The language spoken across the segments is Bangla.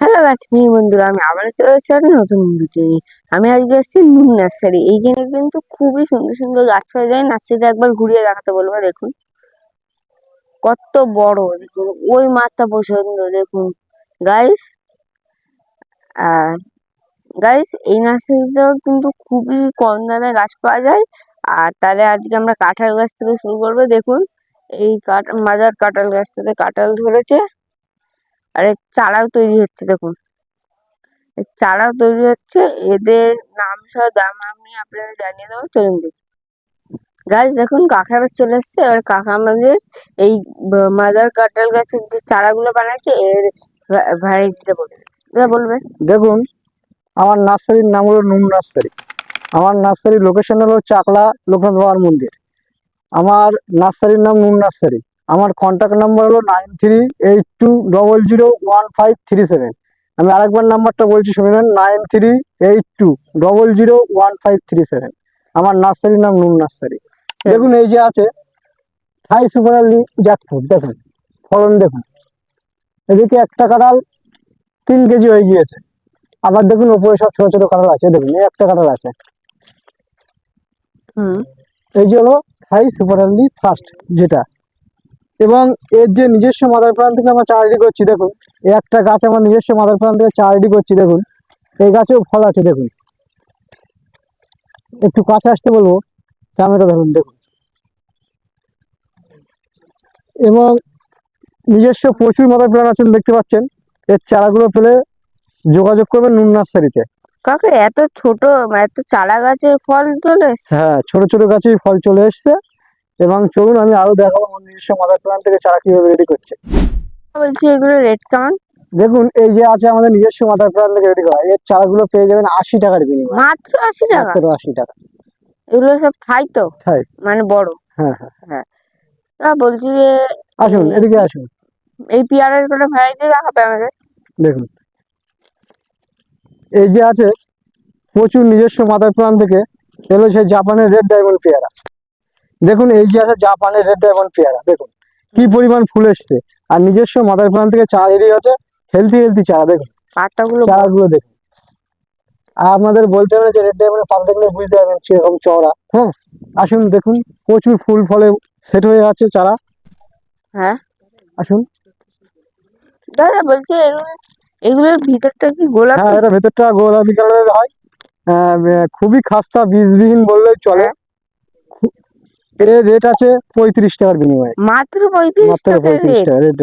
হ্যালো গাছমি বন্ধুরা, আমি আবার চলে এসেছি নতুন ভিডিও নিয়ে আমি আজকে এসেছি নুন নার্সারি এইখানে কিন্তু খুবই সুন্দর সুন্দর গাছ পাওয়া যায় নার্সারিতে একবার ঘুরিয়ে দেখাতে বলব, দেখুন। কত বড়, দেখুন। ওই মাঠটা পছন্দ দেখুন। গাইস আর গাইস এই নার্সারিতেও কিন্তু খুবই কম দামে গাছ পাওয়া যায়। আর তাহলে আজকে আমরা কাঁঠাল গাছ থেকে শুরু করব, দেখুন। এই কাঠ মাজার কাঁঠাল গাছটাতে কাঁঠাল ধরেছে। আর এর চারাও তৈরি হচ্ছে, দেখুন। চারাও তৈরি হচ্ছে, এদের নাম সহ দাম আমি আপনাদের জানিয়ে দেবো, চলুন দেখি। গাছ দেখুন, কাকা এবার চলে এসছে, এবার কাকা আমাদের এই মাদার কাঁঠাল গাছের যে চারাগুলো বানাচ্ছে, এর ভ্যারাইটিটা বলবে এটা বলবে দেখুন, আমার নার্সারির নাম হলো নুন নার্সারি। আমার নার্সারির লোকেশন হলো চাকলা লোকনাথ বাবার মন্দির। আমার নার্সারির নাম নুন নার্সারি। আমার কন্ট্যাক্ট নাম্বার হলো nine three eight two double zero one five three seven আমি আরেকবার নাম্বারটা বলছি শুনে নেন nine three eight two double zero one five three seven আমার নার্সারির নাম নুন নার্সারি। দেখুন এই যে আছে থাই সুপারালি জ্যাকফ্রুট দেখুন ফলন দেখুন। এদিকে একটা কাঁঠাল তিন কেজি হয়ে গিয়েছে। আবার দেখুন ওপরে সব ছোট ছোট কাঁঠাল আছে দেখুন এই একটা কাঁঠাল আছে। হুম। এই যে হলো থাই সুপারালি ফার্স্ট যেটা। এবং এর যে নিজস্ব মাদার প্লান্ট থেকে আমরা চারাটি করছি দেখুন। একটা গাছ আমার নিজস্ব মাদার প্লান্ট থেকে চারাটি করছি দেখুন। এই গাছেও ফল আছে দেখুন। একটু কাছে আসতে বলব ক্যামেরা ধরুন দেখুন। এবং নিজস্ব প্রচুর মাদার প্লান্ট আছেন দেখতে পাচ্ছেন। এর চারাগুলো পেলে যোগাযোগ করবেন নুন নার্সারিতে কাকে এত ছোট এত চারা গাছে ফল চলে হ্যাঁ ছোট ছোট গাছেই ফল চলে এসছে। এবং চলুন আমি আরও দেখাবো আমার নিজস্ব মাদার প্লান্ট থেকে চারা কীভাবে রেডি করছে। বলছি এগুলো রেড কেমন দেখুন এই যে আছে আমাদের নিজস্ব মাদার প্লান্ট থেকে রেডি করা। এর চারাগুলো পেয়ে যাবেন আশি টাকার বিনিময়ে। মাত্র আশি টাকা? মাত্র আশি টাকা। এগুলো সব খাই তো? তাই মানে বড়? হ্যাঁ হ্যাঁ। তা বলছি যে আসুন এদিকে আসুন। এই পেয়ারার কোনো ভ্যারাইটি দেখাবে আমাদের? দেখুন। এই যে আছে প্রচুর নিজস্ব মাদার প্লান্ট থেকে এলো সেই জাপানের রেড ডায়মন্ড পেয়ারা। দেখুন এই যে আছে জাপানের রেড ডায়মন্ড পেয়ারা দেখুন কি পরিমাণ ফুল এসছে। আর নিজস্ব মাদার প্লান্ট থেকে চারা রেডি আছে হেলদি হেলদি চারা দেখুন। পাতাগুলো চারাগুলো দেখুন। আর আপনাদের বলতে হবে যে রেড ডায়মন্ডের পাতা দেখলে বুঝতে পারবেন কীরকম চওড়া। হ্যাঁ আসুন দেখুন প্রচুর ফুল ফলে সেট হয়ে আছে চারা। হ্যাঁ। আসুন। দাদা বলছি এগুলো এগুলোর ভিতরটা কি গোলাপি? হ্যাঁ এটা ভেতরটা গোলাপি কালারের হয়। খুবই খাস্তা বীজবিহীন বললেই চলে। এর রেট আছে পঁয়ত্রিশ টাকার বিনিময়ে। মাত্র পঁয়ত্রিশ মাত্র টাকা পঁয়ত্রিশ টাকা রেট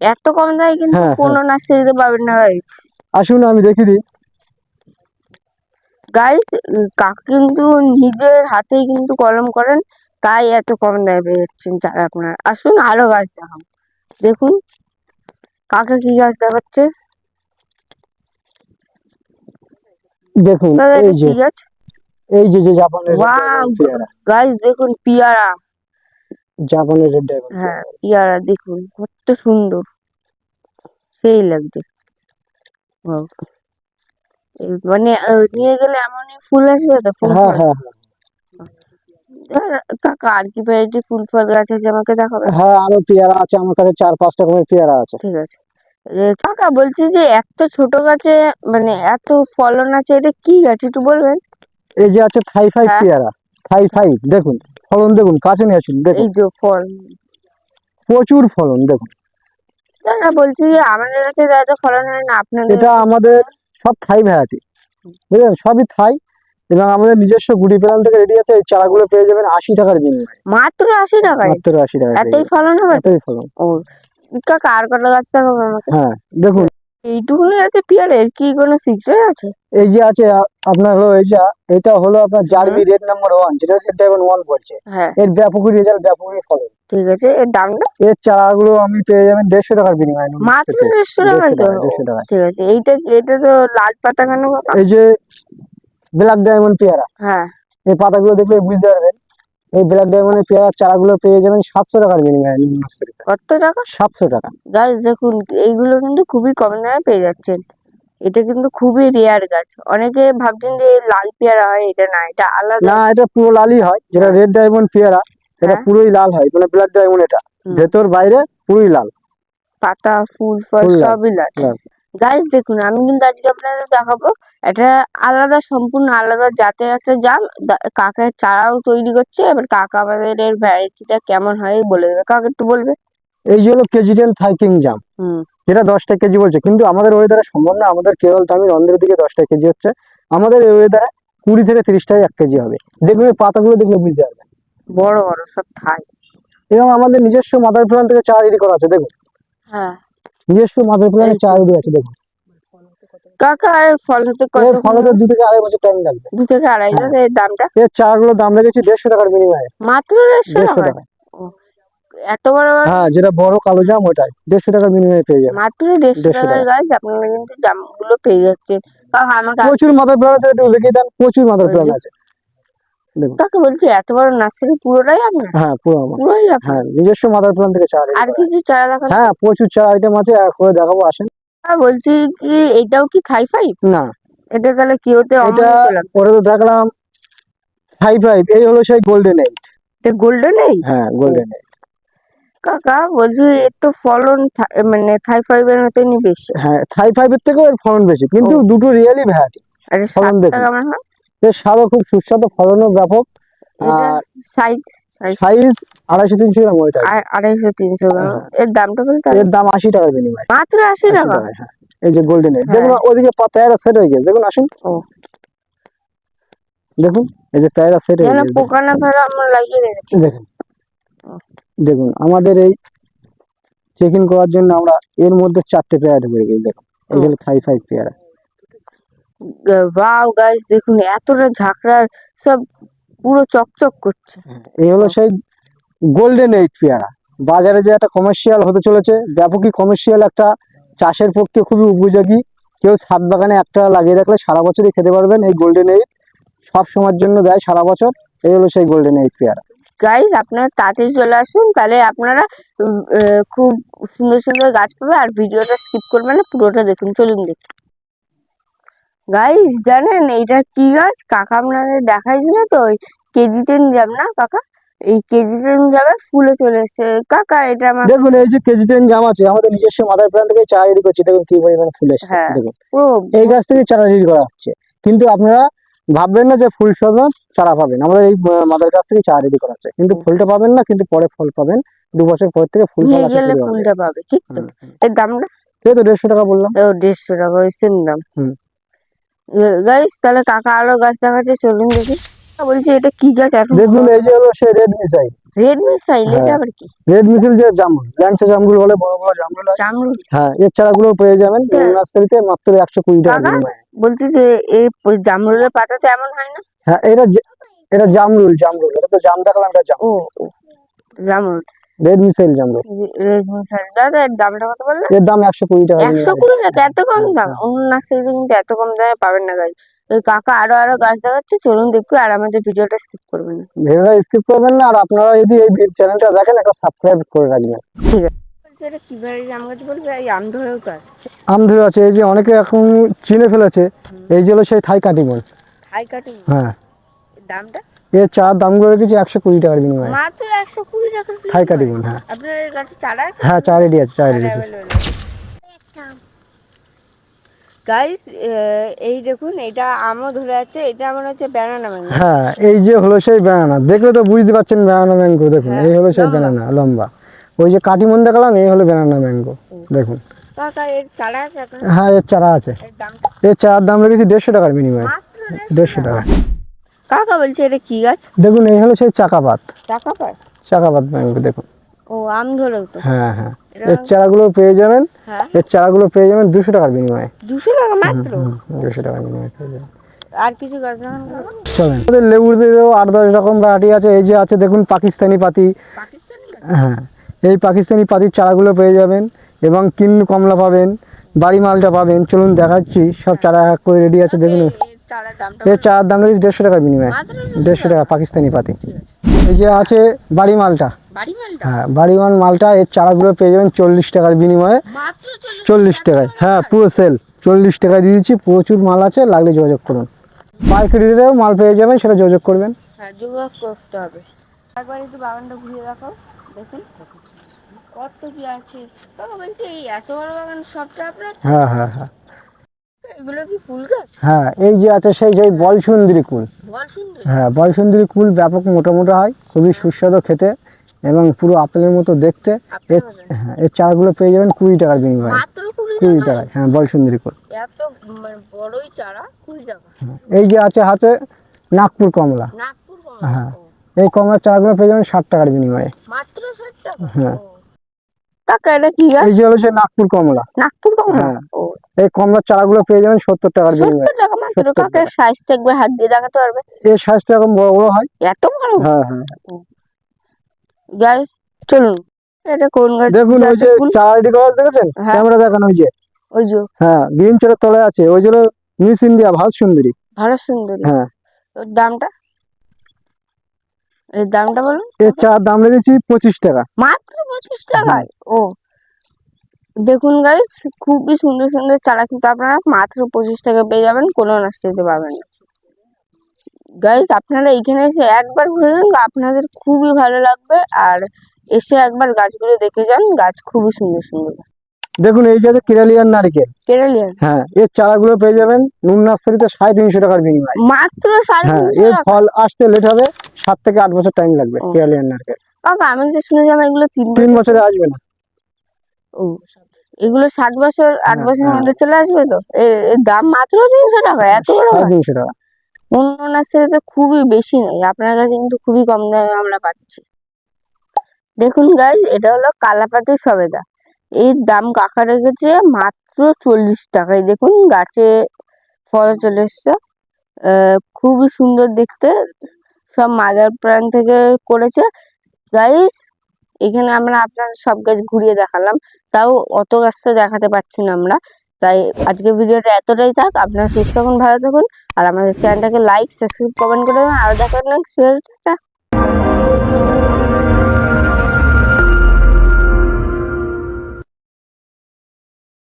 এত কম দামে কিন্তু হ্যাঁ, কোনো নার্সারিতে পাবেন না গাইস আসুন আমি দেখি দিই। গাইস কাকু কিন্তু নিজের হাতেই কিন্তু কলম করেন তাই এত কম দামে পেয়ে যাচ্ছেন চারা আপনার। আসুন আরও গাছ দেখাবো। দেখুন কাকে কি গাছ দেখাচ্ছে? দেখুন এই যে গাছ? এই যে যে জাপানের ওয়াও গাইস দেখুন পিয়ারা। জাপানের রেড ডায়মন্ড হ্যাঁ পিয়ারা। দেখুন কত সুন্দর। সেই লাগছে. মানে নিয়ে গেলে এমনই ফুল আসবে তো ফুল হ্যাঁ হ্যাঁ কাকা আর কি ভ্যারাইটি ফুল ফল গাছ আছে আমাকে দেখাবে হ্যাঁ আরও পেয়ারা আছে আমার কাছে চার পাঁচ রকমের পেয়ারা আছে। ঠিক আছে। কাকা বলছি যে এত ছোট গাছে মানে এত ফলন আছে এটা কি গাছ? একটু বলবেন? এই যে আছে থাই ফাইভ হ্যাঁ। পেয়ারা। থাই ফাইভ দেখুন ফলন দেখুন কাছে নিয়ে আসুন দেখুন। এই যে ফল প্রচুর ফলন দেখুন। না বলছি যে আমাদের কাছে যা যা ফলন হয় না আপনাদের এটা আমাদের সব থাই ভ্যারাইটি বুঝলেন? সবই থাই এবং আমাদের নিজস্ব গুড়ি প্ল্যান থেকে রেডি আছে এই চারাগুলো পেয়ে যাবেন আশি টাকার বিনিময়ে। মাত্র আশি টাকায়? মাত্র আশি টাকা এতই ফলন হবে? এতই ফলন। ও কাকা আর কটা গাছ দেখাবে আমাকে? হ্যাঁ দেখুন এইটুকুনি আছে পিয়ার এর কি কোনো সিক্রেট আছে? এই যে আছে আপনার হলো এই যে এটা হলো আপনার জার্মি রেড নাম্বার ওয়ান যেটা রেড ডায়মন্ড ওয়ান বলছে হ্যাঁ। এর ব্যাপকই রেজাল্ট ব্যাপকই ফলন ঠিক আছে এর দামটা? এর চারাগুলো আমি পেয়ে যাবেন দেড়শো টাকার বিনিময়ে মাত্র দেড়শো টাকায় তো? দেড়শো টাকা ঠিক আছে এইটা এটা তো লাল পাতা কেন এই যে ব্ল্যাক ডায়মন্ড পেয়ারা। হ্যাঁ। এই পাতাগুলো দেখলে বুঝতে পারবেন এই ব্ল্যাক ডায়মন্ডের পেয়ারার চারাগুলো পেয়ে যাবেন সাতশো টাকার বিনিময়ে কত টাকা? সাতশো টাকা। গাছ দেখুন এইগুলো কিন্তু খুবই কম দামে পেয়ে যাচ্ছেন। এটা কিন্তু খুবই রেয়ার গাছ। অনেকে ভাবছেন যে লাল পেয়ারা হয় এটা না এটা আলাদা। না এটা পুরো লালই হয়। যেটা রেড ডায়মন্ড পেয়ারা এটা হ্যাঁ। পুরোই লাল হয়। মানে ব্ল্যাক ডায়মন্ড এটা। ভেতর বাইরে পুরোই লাল। পাতা ফুল ফল সবই লাল। গাইস দেখুন আমি কিন্তু আজকে আপনাদের দেখাবো এটা আলাদা সম্পূর্ণ আলাদা জাতের একটা জাম কাকের চারাও তৈরি করছে এবার কাকা আমাদের এর ভ্যারাইটিটা কেমন হয় বলে দেবে। কাকা একটু বলবে? এই হলো কেজি টেন থাইকিং জাম। হুম। যেটা দশটা কেজি বলছে কিন্তু আমাদের ওয়েদারে সম্ভব না। আমাদের কেরল তামিল অন্ধ্রের দিকে দশটা কেজি হচ্ছে। আমাদের এই ওয়েদারে কুড়ি থেকে তিরিশটাই এক কেজি হবে। দেখবেন পাতাগুলো দেখলে বুঝতে পারবেন। বড় বড় সব থাই। এবং আমাদের নিজস্ব মাদার প্ল্যান থেকে চা রেডি করা আছে দেখুন। হ্যাঁ। নিজস্ব মাদার প্ল্যানে চা রেডি আছে দেখুন। কাকা এর ফল হতে কত এর ফলে তো দু থেকে আড়াই বছর টাইম লাগবে। দু থেকে আড়াই এর দামটা? এর চা গুলো দাম দেড়শো টাকার বিনিময়ে। মাত্র দেড়শো দেড়শো টাকা টাকা এত বড় বড়? হ্যাঁ যেটা বড় কালো জাম ওটাই দেড়শো টাকার বিনিময়ে পেয়ে যাবেন মাত্র দেড়শো 150 টাকায় টাকা। গাছ আপনারা কিন্তু জামগুলো পেয়ে যাচ্ছেন। কাকা প্রচুর মাদার প্ল্যান আছে একটু লিখে দেন। প্রচুর প্ল্যান আছে। বলছি? এত বড় নার্সারি পুরোটাই আপনার? হ্যাঁ পুরো আমার। পুরোই হ্যাঁ নিজস্ব মাদার প্ল্যান থেকে চা ready আর কিছু চারা হ্যাঁ প্রচুর চা আইটেম আছে করে দেখাবো আসেন। বলছি কি এটাও কি থাই ফাইভ না। এটা তাহলে কি হতে এটা ওটা তো দেখলাম হাই ফাইভ এই হলো সেই গোল্ডেন এইট এটা গোল্ডেন এই হ্যাঁ গোল্ডেন এইট কাকা বলছি এর তো ফলন মানে থাই ফাইভ এর মতনই বেশি। হ্যাঁ থাই ফাইভের থেকেও এর ফলন বেশি কিন্তু দুটো রিয়েলি ভ্যারাইটি আর ফলন দেখুন। এর স্বাদও খুব সুস্বাদু ফলনও ব্যাপক। আর সাইজ সাইজ আড়াইশো তিনশো গ্রাম ওইটা আড়াইশো তিনশো গ্রাম। হ্যাঁ। এর দামটা বলতে এর দাম আশি বিনিময়। মাত্র আশি টাকা? হ্যাঁ। এই যে গোল্ডেন হ্যাঁ। দেখুন সেট হয়ে গেছে। দেখুন আসুন। দেখুন এই যে পেয়ারা সেট হয়ে যেন গেছে। পোকা না ফেলে আমরা লাগিয়ে রেখেছি। দেখুন। দেখুন আমাদের এই চেক ইন করার জন্য আমরা এর মধ্যে চারটে পেয়ারা ঢুকে গেছি দেখুন থাই ফাইভ পেয়ারা ওয়াও গাইস দেখুন এতটা ঝাঁকড়ার সব পুরো চকচক করছে। এই হলো সেই গোল্ডেন এইট পেয়ারা। বাজারে যে একটা কমার্শিয়াল হতে চলেছে ব্যাপকই কমার্শিয়াল একটা চাষের পক্ষে খুবই উপযোগী। কেউ ছাদ বাগানে একটা লাগিয়ে রাখলে সারা বছরই খেতে পারবেন এই গোল্ডেন এইট সব সময়ের জন্য দেয় সারা বছর এই হলো সেই গোল্ডেন এইট পেয়ারা। গাইস আপনারা তাড়াতাড়ি চলে আসুন তাহলে আপনারা খুব সুন্দর সুন্দর গাছ পাবে আর ভিডিওটা স্কিপ করবেন না পুরোটা দেখুন চলুন দেখি। গাইস জানেন এইটা কি গাছ? কাকা আপনাদের দেখাইছিল তো ওই কেজি টেন যাব না কাকা? এই কেজি টেন যাবে ফুলে চলে এসছে। কাকা এটা আমার দেখুন এই যে কেজি টেন জাম আছে আমাদের নিজস্ব মাদার প্ল্যান থেকে চা রেডি করছি। দেখুন কি পরিমাণ ফুল এসছে। হ্যাঁ। দেখুন এই গাছ থেকে চারা রেডি করা হচ্ছে। কিন্তু আপনারা ভাববেন না যে ফুল সব চারা পাবেন। আমাদের এই মাদার গাছ থেকে চারা রেডি করা হচ্ছে। কিন্তু ফুলটা পাবেন না কিন্তু পরে ফল পাবেন। দু বছর পর থেকে ফুল গেলে ফুলটা পাবে ঠিক তো। এর দামটা? এই তো দেড়শো টাকা বললাম। ও দেড়শো টাকা ওই সেম দাম। হুম। গাইস তাহলে কাকা আরও গাছ দেখাচ্ছে চলুন দেখি। বলছি এটা কি গাছ এত দেখুন এই যে হলো সেই রেড মিসাইল রেড মিসাইল এটা হ্যাঁ। আবার কি? রেড মিসাইল যে জামরুল ল্যাংচা জামরুল বলে বড় বড় জামরুল আছে? চামড়ি হ্যাঁ এর চারাগুলো পেয়ে যাবেন। হ্যাঁ। নার্সারিতে মাত্র একশো কুড়ি টাকা বলছি যে এই জামরুলের পাতাতে এমন হয় না? হ্যাঁ এটা এটা জামরুল জামরুল। এটা তো জাম দেখালাম এটা জাম জামরুল। রেড মিসাইল জামরুল রেড মিসাইল দাদা এর দামটা কত বললেন এর দাম একশো কুড়ি টাকা। একশো। কুড়ি টাকা? এত কম দাম? হ্যাঁ। অন্য নার্সারিতে কিন্তু এত কম দামে পাবেন না গাছ ওই কাকা আরও আরও গাছ দেখাচ্ছে চলুন দেখব আর আমাদের ভিডিওটা স্কিপ করবেন না। ভিডিওটা স্কিপ করবেন না আর আপনারা যদি এই চ্যানেলটা দেখেন একটা সাবস্ক্রাইব করে রাখবেন। বলছি এটা কি আম গাছ বলবে? এই আম ধরেও গাছ আমধুর আছে এই যে অনেকে এখন চিনে ফেলেছে এই যে হলো সেই থাই কাটিমন হাই কাটিং হ্যাঁ। দামটা? এর চার দামগুলো রেখেছি একশো কুড়ি টাকার বিনিময়ে। মাত্র একশো কুড়ি টাকা থাই কাটিমন হ্যাঁ। আপনার কাছে চারা আছে? হ্যাঁ চা রেডি আছে চা রেডি আছে। গাইস এই দেখুন এটা আমও ধরে আছে এটা মনে হচ্ছে ব্যানানা ম্যাঙ্গো হ্যাঁ এই যে হলো সেই ব্যানানা দেখলে তো বুঝতে পারছেন ব্যানানা ম্যাঙ্গো দেখুন হ্যাঁ, এই হলো সেই। ব্যানানা লম্বা। ওই যে কাটিমন দেখালাম এই হলো ব্যানানা ম্যাঙ্গো দেখুন। চারা হ্যাঁ এর চারা আছে। এর দামটা? এর চার দাম রেখেছি দেড়শো টাকার বিনিময়ে। দেড়শো টাকা। কাকা বলছে এটা কি গাছ? দেখুন এই হলো সেই চাকাপাত। টাকা পায় চাকাপাত ম্যাঙ্গো দেখুন। ও আম ধরেও তো। হ্যাঁ হ্যাঁ। এর চারাগুলো পেয়ে যাবেন। হ্যাঁ। এর চারাগুলো পেয়ে যাবেন দুশো টাকার বিনিময়ে। দুশো টাকা মাত্র? দুশো টাকার বিনিময়ে পেয়ে যাবেন। আর কিছু গাছ চলেন। আমাদের লেবুর দিয়েও আট দশ রকম ভ্যারাইটি আছে। এই যে আছে দেখুন পাকিস্তানি পাতি। হ্যাঁ এই পাকিস্তানি পাতির চারাগুলো পেয়ে যাবেন এবং কিন্নু কমলা পাবেন বাড়ি মালটা পাবেন। চলুন দেখাচ্ছি সব চারা এক করে রেডি আছে দেখুন। এর এর দাম রয়েছে দেড়শো টাকার বিনিময়ে। দেড়শো টাকা। পাকিস্তানি পাতি। এই যে আছে বাড়ি মালটা হ্যাঁ বাড়ি মাল মালটা এর চারাগুলো পেয়ে যাবেন চল্লিশ টাকার বিনিময়ে। চল্লিশ টাকায়। হ্যাঁ পুরো সেল চল্লিশ টাকায় দিয়ে দিচ্ছি প্রচুর মাল আছে লাগলে যোগাযোগ করুন। পাইকারিতেও মাল পেয়ে যাবেন সেটা যোগাযোগ করবেন। হ্যাঁ যোগাযোগ করতে হবে। একবার একটু বাগানটা ঘুরিয়ে দেখাও দেখুন। কত কি আছে? বাবা বলছি এই এত বড় বাগান সবটা আপনার হ্যাঁ হ্যাঁ হ্যাঁ। এগুলো কি ফুল গাছ? হ্যাঁ এই যে আছে সেই যে বল সুন্দরী কুল হ্যাঁ বল সুন্দরী কুল ব্যাপক মোটা মোটা হয় খুবই সুস্বাদু খেতে এবং পুরো আপেলের মতো দেখতে। এর হ্যাঁ এর চারাগুলো পেয়ে যাবেন কুড়ি টাকার বিনিময়ে। কুড়ি টাকায় হ্যাঁ বল সুন্দরী কুল মানে টাকা। এই যে আছে হাতে নাগপুর কমলা। হ্যাঁ। এই কমলার চারাগুলো পেয়ে যাবেন ষাট টাকার বিনিময়ে। ষাট টাকা এটা কি গাছ? এই যে হলো সে নাগপুর কমলা। নাগপুর কমলা? হ্যাঁ। ও। এই কমলার চারাগুলো পেয়ে যাবেন সত্তর টাকার বিনিময়ে সত্তর টাকা মাত্র। 70 কাকা সাইজটা একবার হাত দিয়ে দেখাতে পারবে? এর সাইজটা এখন বড় বড় হয়? এত বড়? হ্যাঁ হ্যাঁ। গাছ চলুন। এটা কোন গাছ? দেখুন ওই যে? চারাটি গাছ দেখেছেন? হ্যাঁ। ক্যামেরা দেখান ওই যে। ওই যে। হ্যাঁ গ্রিন চোরের তলায় আছে। ওই যে মিস ইন্ডিয়া ভারত সুন্দরী। ভালো সুন্দর। হ্যাঁ। ওর দামটা? এর দামটা বলুন। এর চার দাম রেখেছি পঁচিশ টাকা। মাত্র পঁচিশ টাকায় ও। দেখুন গাইস খুবই সুন্দর সুন্দর চারা কিন্তু আপনারা মাত্র পঁচিশ টাকা পেয়ে যাবেন কোনো নার্সারিতে পাবেন না। গাইস আপনারা এখানে এসে একবার ঘুরে যান আপনাদের খুবই ভালো লাগবে। আর এসে একবার গাছগুলো দেখে যান গাছ খুবই সুন্দর সুন্দর। দেখুন এই যে কেরালিয়ান নারিকেল। কেরালিয়ান? হ্যাঁ এর চারাগুলো পেয়ে যাবেন নুন নার্সারিতে সাড়ে তিনশো টাকার বিনিময়ে। মাত্র সাড়ে হ্যাঁ এর ফল আসতে লেট হবে। সাত থেকে আট বছর টাইম লাগবে ও। কেরালিয়ান নারকেল বাবা আমি যে শুনেছিলাম এগুলো তিন তিন বছর আসবে না। ও এগুলো সাত বছর আট হ্যাঁ, বছরের হ্যাঁ। মধ্যে চলে আসবে তো? এর দাম মাত্র তিনশো টাকা এত বড় তিনশো টাকা। অন্য নার্সারিতে খুবই বেশি নেই আপনার কাছে কিন্তু খুবই কম দামে আমরা পাচ্ছি। দেখুন গাইজ এটা হলো কালাপাতি সবেদা। এর দাম কাকা রেখেছে মাত্র চল্লিশ টাকায়। দেখুন গাছে ফল চলে এসছে। খুবই সুন্দর দেখতে। সব মাদার প্রাণ থেকে করেছে। গাইজ এখানে আমরা আপনার সব গাছ ঘুরিয়ে দেখালাম। তাও অত গাছ তো দেখাতে পারছি না আমরা। তাই আজকে ভিডিওটা এতটাই থাক। আপনারা সুস্থ থাকুন, ভালো থাকুন। আর আমাদের চ্যানেলটাকে লাইক সাবস্ক্রাইব কমেন্ট করে দেবেন। আর দেখার নেক্সট ভিডিওটা